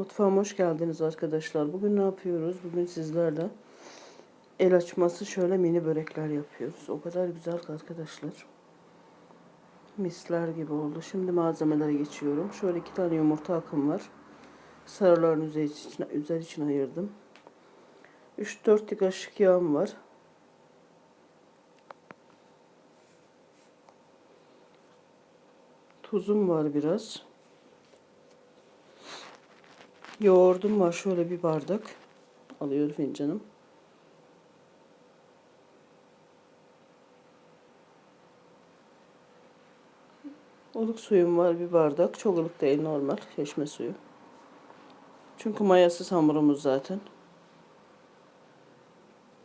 Mutfağıma hoş geldiniz arkadaşlar. Bugün ne yapıyoruz? Bugün sizlerle el açması şöyle mini börekler yapıyoruz. O kadar güzel ki arkadaşlar. Misler gibi oldu. Şimdi malzemelere geçiyorum. Şöyle iki tane yumurta akım var. Sarıların üzeri için, üzeri için ayırdım. 3-4 kaşık yağım var. Tuzum var biraz. Yoğurdum var şöyle bir bardak. Alıyorum fincanım. Oluk suyum var bir bardak. Çok ılık değil normal çeşme suyu. Çünkü mayasız hamurumuz zaten.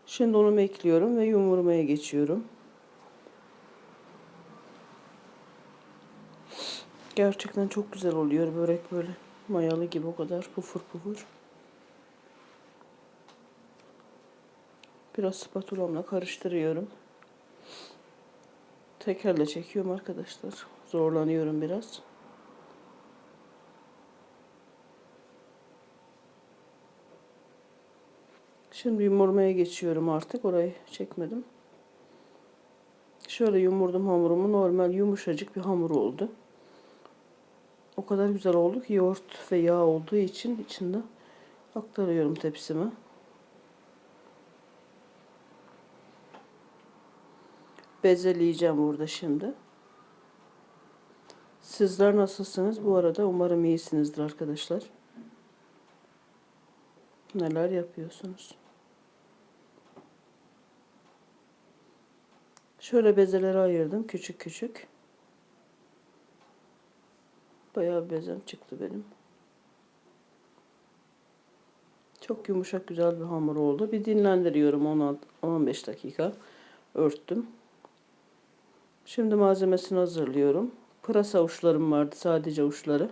Şimdi onu ekliyorum ve yumurmaya geçiyorum. Gerçekten çok güzel oluyor börek böyle. Mayalı gibi o kadar pufur pufur. Biraz spatulamla karıştırıyorum. Tekerle çekiyorum arkadaşlar. Zorlanıyorum biraz. Şimdi yumurmaya geçiyorum artık. Orayı çekmedim. Şöyle yumurdum hamurumu. Normal yumuşacık bir hamur oldu. O kadar güzel oldu ki yoğurt ve yağ olduğu için içinde aktarıyorum tepsime. Bezeleyeceğim burada şimdi. Sizler nasılsınız? Bu arada umarım iyisinizdir arkadaşlar. Neler yapıyorsunuz? Şöyle bezeleri ayırdım küçük küçük. Bayağı bezem çıktı benim. Çok yumuşak güzel bir hamur oldu. Bir dinlendiriyorum 10-15 dakika. Örttüm. Şimdi malzemesini hazırlıyorum. Pırasa uçlarım vardı sadece uçları.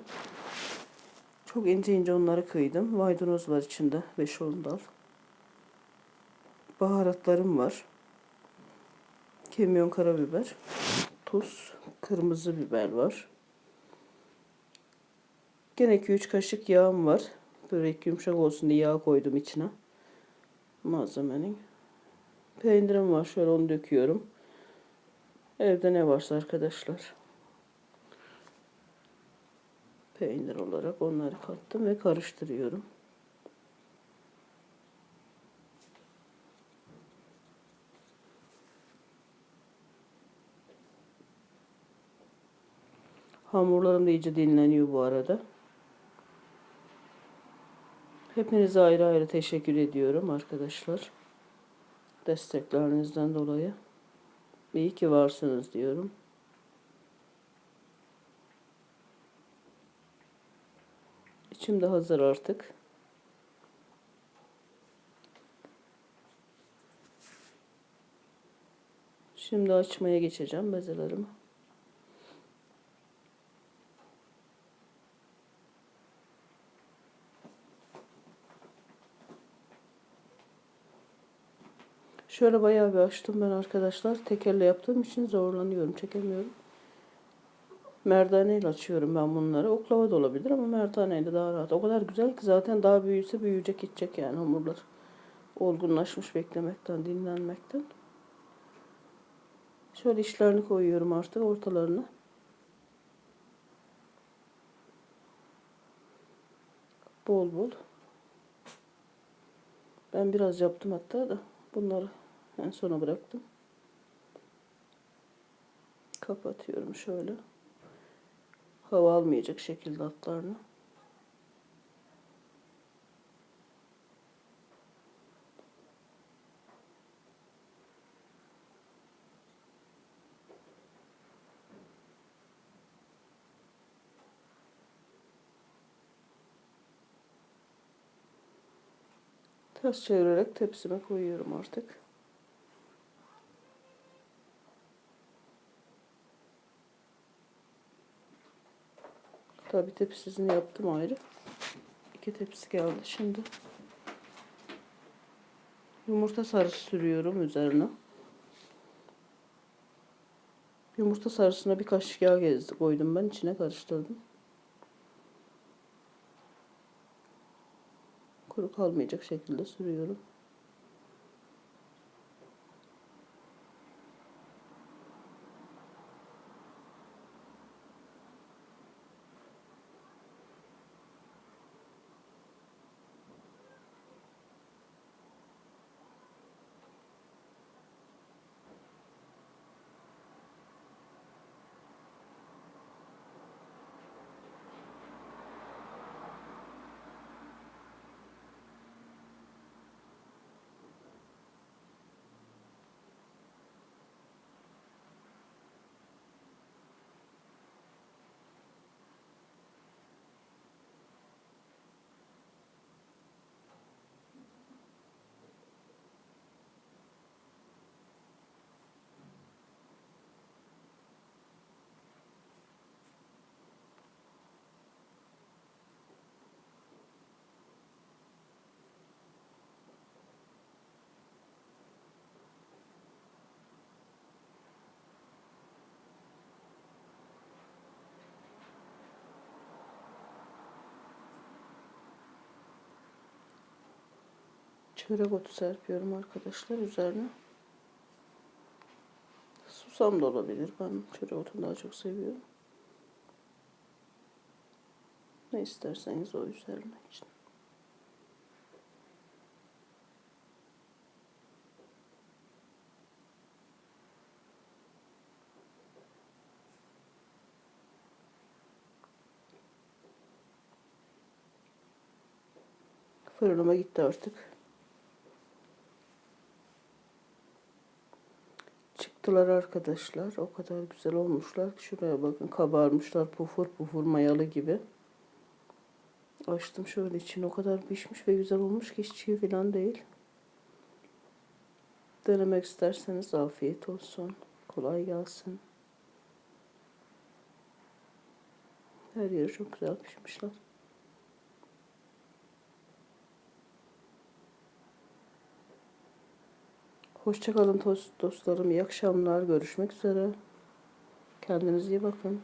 Çok ince ince onları kıydım. Maydanoz var içinde 5-10 dal. Baharatlarım var. Kimyon, karabiber, tuz, kırmızı biber var. Gene 2-3 kaşık yağım var. Börek yumuşak olsun diye yağ koydum içine. Malzemenin. Peynirim var. Şöyle onu döküyorum. Evde ne varsa arkadaşlar. Peynir olarak onları kattım ve karıştırıyorum. Hamurlarım da iyice dinleniyor bu arada. Hepinize ayrı ayrı teşekkür ediyorum arkadaşlar. Desteklerinizden dolayı. İyi ki varsınız diyorum. İçim de hazır artık. Şimdi açmaya geçeceğim bezelerimi. Şöyle bayağı bir açtım ben arkadaşlar. Tekerle yaptığım için zorlanıyorum. Çekemiyorum. Merdaneyle açıyorum ben bunları. Oklava da olabilir ama merdaneyle daha rahat. O kadar güzel ki zaten daha büyüse büyüyecek gidecek yani hamurlar. Olgunlaşmış beklemekten, dinlenmekten. Şöyle işlerini koyuyorum artık ortalarına. Bol bol. Ben biraz yaptım hatta da bunları en sona bıraktım. Kapatıyorum şöyle. Hava almayacak şekilde altlarını. Ters çevirerek tepsime koyuyorum artık. Tabi tepsisini yaptım ayrı. İki tepsi geldi şimdi. Yumurta sarısı sürüyorum üzerine. Yumurta sarısına bir kaşık yağ gezdi koydum ben içine karıştırdım. Kuru kalmayacak şekilde sürüyorum. Çörek otu serpiyorum arkadaşlar üzerine. Susam da olabilir. Ben çörek otunu daha çok seviyorum. Ne isterseniz o üzerine için. Fırınıma gitti artık. Çıktılar arkadaşlar. O kadar güzel olmuşlar. ki Şuraya bakın kabarmışlar pufur pufur mayalı gibi. Açtım şöyle için o kadar pişmiş ve güzel olmuş ki hiç çiğ falan değil. Denemek isterseniz afiyet olsun. Kolay gelsin. Her yeri çok güzel pişmişler. Hoşçakalın dostlarım. İyi akşamlar. Görüşmek üzere. Kendinize iyi bakın.